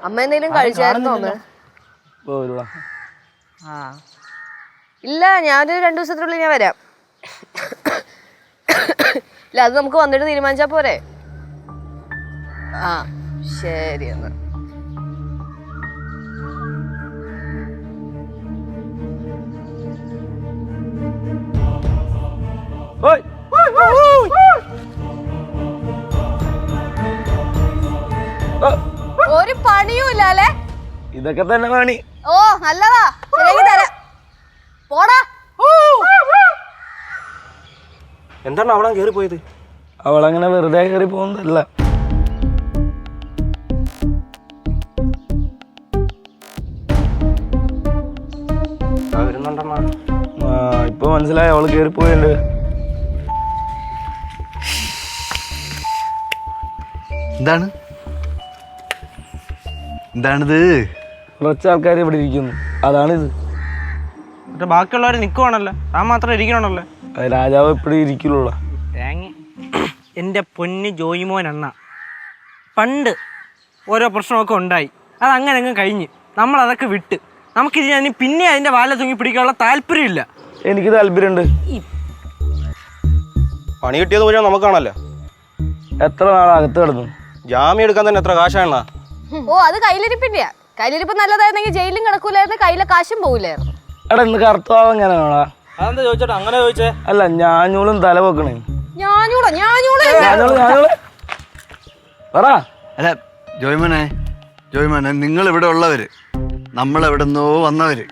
അമ്മ എന്തെങ്കിലും കഴിച്ചായിരുന്നോ ഒരുടാ ആ. ഇല്ല ഞാനൊരു രണ്ടു ദിവസത്തിനുള്ളിൽ ഞാൻ വരാം. ഇല്ല അത് നമുക്ക് വന്നിട്ട് തീരുമാനിച്ചാ പോരെ. ആ ശരി എന്നാ. ഓയ്. ഓ, ഒരു പണിയും ഇല്ല അല്ലേ? ഇതൊക്കെ തന്നെ പണി. ഓ നല്ലതാ. ശരിയാക്കി തരാം. പോടാ. എന്താണ് അവളാ കയറി പോയത്? അവളങ്ങനെ വെറുതെ കയറി പോകുന്നതല്ല. ആ ഇപ്പൊ മനസ്സിലായി അവൾ കയറി പോയുണ്ട്. എന്താണ്? എന്താണിത്? കുറച്ച് ആൾക്കാർ ഇവിടെ ഇരിക്കുന്നു. അതാണിത്. മറ്റേ ബാക്കിയുള്ളവർ നിൽക്കുവാണല്ലോ താൻ മാത്രം ഇരിക്കണല്ലോ അത് രാജാവ് എപ്പോഴും ഇരിക്കുള്ളൂ തേങ്ങ. എന്റെ പൊന്ന് ജോയിമോൻ അണ്ണ. പണ്ട് ഓരോ പ്രശ്നമൊക്കെ ഉണ്ടായി. അത് അങ്ങനെ അങ്ങ് കഴിഞ്ഞ്. നമ്മൾ അതൊക്കെ വിട്ട്. നമുക്കിത് ഞാൻ പിന്നെ അതിന്റെ വാല തൂങ്ങി പിടിക്കാനുള്ള താല്പര്യമില്ല. എനിക്ക് താല്പര്യമുണ്ട്. പണി കിട്ടിയത് മുഴുവൻ നമുക്കാണല്ലോ. എത്ര നാളകത്ത് കിടന്നു? ജാമ്യം എടുക്കാൻ തന്നെ എത്ര കാശാണ് ഓ അത് കയ്യിലിരിപ്പിന്റെയാ. കയ്യിലിരിപ്പ് നല്ലതായിരുന്നെങ്കിൽ ജയിലും കിടക്കൂലായിരുന്നു കയ്യിലെ കാശും പോകില്ലായിരുന്നു എടാ ഇന്ന് കറുത്തവാവ് എങ്ങനെയാണോടാ അതെന്താ ചോദിച്ചോട്ടെ? അങ്ങനെ ചോദിച്ചേ? അല്ല ഞാഞ്ഞൂളും തല വെക്കണേ ഞാനൂടോ ഞാനൂടോ ഞാഞ്ഞൂൾ ഞാഞ്ഞൂൾ. പറ. അല്ല ജോയ്മോനെ ജോയ്മോനെ നിങ്ങൾ ഇവിടെ ഉള്ളവര് നമ്മൾ എവിടെ നിന്നോ വന്നവര്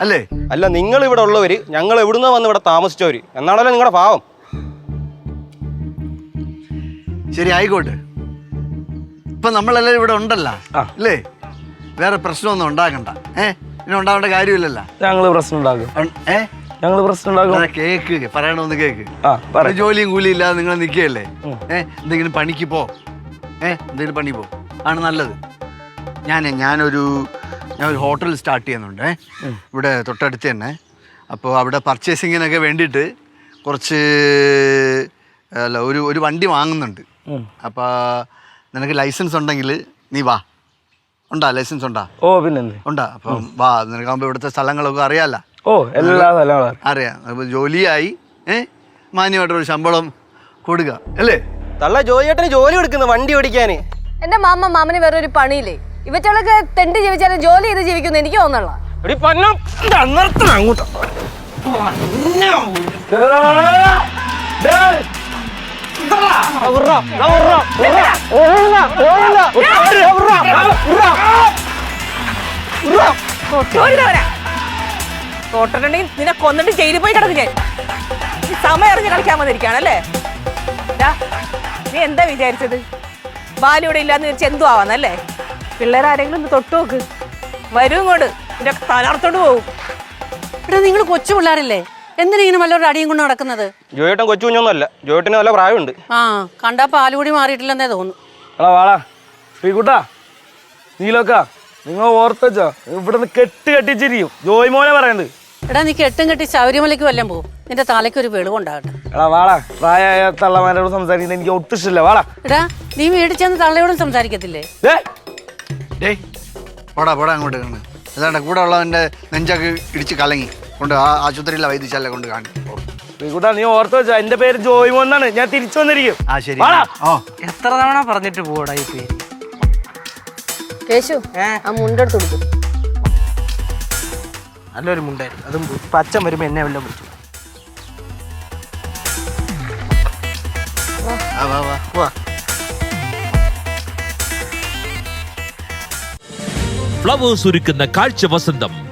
അല്ലേ? അല്ല നിങ്ങൾ ഇവിടെ ഉള്ളവര് ഞങ്ങൾ എവിടുന്നോ വന്ന് ഇവിടെ താമസിച്ചവര്. എന്നാണല്ലോ നിങ്ങളുടെ പാവം. ശരി ആയിക്കോട്ടെ. ഇപ്പൊ നമ്മളെല്ലാരും ഇവിടെ ഉണ്ടല്ലോ അല്ലേ? വേറെ പ്രശ്നമൊന്നും ഉണ്ടാക്കണ്ട ഏ? ഇനി ഉണ്ടാവേണ്ട കാര്യമില്ലല്ലോ. ഞങ്ങൾ പ്രശ്നം ഉണ്ടാക്കും. ഏഹ് ഏ? ഞങ്ങൾ പ്രശ്നം ഉണ്ടാക്കും. കേക്ക് പറയണമെന്ന് കേക്ക്. ജോലിയും കൂലിയും ഇല്ലാതെ നിങ്ങൾ നിൽക്കുകയല്ലേ? ഏ? എന്തെങ്കിലും പണിക്ക് പോ. ഏ? എന്തെങ്കിലും പണി പോ. ആണ് നല്ലത്. ഞാൻ ഞാനൊരു ഞാൻ ഒരു ഹോട്ടൽ സ്റ്റാർട്ട് ചെയ്യുന്നുണ്ട് ഇവിടെ തൊട്ടടുത്ത് തന്നെ. അപ്പോൾ അവിടെ പർച്ചേസിങ്ങിനൊക്കെ വേണ്ടിയിട്ട് കുറച്ച് അല്ല ഒരു ഒരു വണ്ടി വാങ്ങുന്നുണ്ട്. അപ്പോൾ നിനക്ക് ലൈസൻസ് ഉണ്ടെങ്കിൽ നീ വാ. ഉണ്ടാ? ലൈസൻസ് ഉണ്ടാ? ഓ പിന്നെ ഉണ്ടാ? അപ്പം വാ നിനക്കാകുമ്പോൾ ഇവിടുത്തെ സ്ഥലങ്ങളൊക്കെ അറിയാല്ല ഓ എല്ലാ സ്ഥലങ്ങളും അറിയാം. അപ്പോൾ ജോലിയായി ഏ? മാന്യമായിട്ടൊരു ശമ്പളം കൊടുക്കുക അല്ലേ? തള്ള ജോലിയേട്ടന് ജോലി കൊടുക്കുന്നു വണ്ടി ഓടിക്കാൻ എന്റെ മാമ മാമന് വേറെ ഒരു പണിയില്ലേ? ഇവറ്റകളൊക്കെ തെണ്ടി ജീവിച്ചാലും ജോലി ചെയ്ത് ജീവിക്കുന്നു എനിക്ക് തോന്നുന്നുള്ള എടി പന്നം നിർത്തണം അങ്ങോട്ട്. തോട്ടിട്ടുണ്ടെങ്കിൽ നിന്നെ കൊന്നിട്ട് ജയിലിൽ പോയി കിടക്കും ഞാൻ. സമയം അറിഞ്ഞ് കളിക്കാൻ വന്നിരിക്കുകയാണല്ലേ നീ എന്താ വിചാരിച്ചത്? ബാലു ഇവിടെ ഇല്ലാന്ന് വിചാരിച്ച് എന്തു ആവാന്നല്ലേ പിള്ളേരാരെങ്കിലും ഒന്ന് തൊട്ടു നോക്ക്. വരും ഇങ്ങോട്ട്. നിന്റെ തലർത്തോണ്ട് പോകും. എടാ നിങ്ങൾ കൊച്ചു പിള്ളേരല്ലേ? എന്തിനാ ഇങ്ങനെ വല്ലവരുടെ അടിയും കൊണ്ട് നടക്കുന്നത്? ജോയേട്ടൻ കൊച്ചു കുഞ്ഞൊന്നുമല്ല. ജോയേട്ടന് നല്ല പ്രായമുണ്ട്. ആ കണ്ടാ പാലുകൂടി മാറിയിട്ടില്ലെന്നേ തോന്നുന്നു. എടാ വാടാ. ശ്രീകുട്ടാ നീലൊക്ക നിങ്ങൾ ഓർത്തച്ചോ? ഇവിടുന്ന് കെട്ട് കെട്ടിച്ചിരിക്കും ജോയ്മോനെ പറയുന്നത്. എടാ നീ കെട്ടും കെട്ടി ശബരിമലയ്ക്ക് വല്ലം പോകും നിന്റെ തലയ്ക്ക് ഒരു വെളിവുണ്ടാകട്ടെ. എടാ വാടാ. പ്രായമായ തള്ളമാരോട് സംസാരിക്കുന്നത് എനിക്ക് ഒട്ടും ഇഷ്ടമില്ല വാടാ. എടാ നീ മേടിച്ചെന്ന് ചെന്ന് തള്ളയോടും സംസാരിക്കത്തില്ലേ? ദേ. ഡേയ് പോടാ പോടാ അങ്ങോട്ട്. കാണുക അതാണ്ട് കൂടെ ഉള്ളവന്റെ നെഞ്ചൊക്കെ ഇടിച്ച് കലങ്ങി. കൊണ്ട് ആ ആശുപത്രിയിലെ വൈദ്യശാല കൊണ്ട് കാണി. ശ്രീകുട്ടാ നീ ഓർത്ത് വെച്ചാ എന്റെ പേര് ജോയ്മോൻ എന്നാണ്. ഞാൻ തിരിച്ചു വന്നിരിക്കും. ആ ശരി. വാടാ. ഓ എത്ര തവണ പറഞ്ഞിട്ട് പോടാ ഈ പേര്? കേശു ആ മുണ്ടെടുത്ത് കൊടുക്കും. നല്ലൊരു മുണ്ടായിരുന്നു. അതും പച്ച വരുമ്പോ എന്നെ വല്ലതും വിളിച്ചു ആ വാ വാ വാ. ഫ്ലവേഴ്സ് ഒരുക്കുന്ന കാഴ്ച വസന്തം.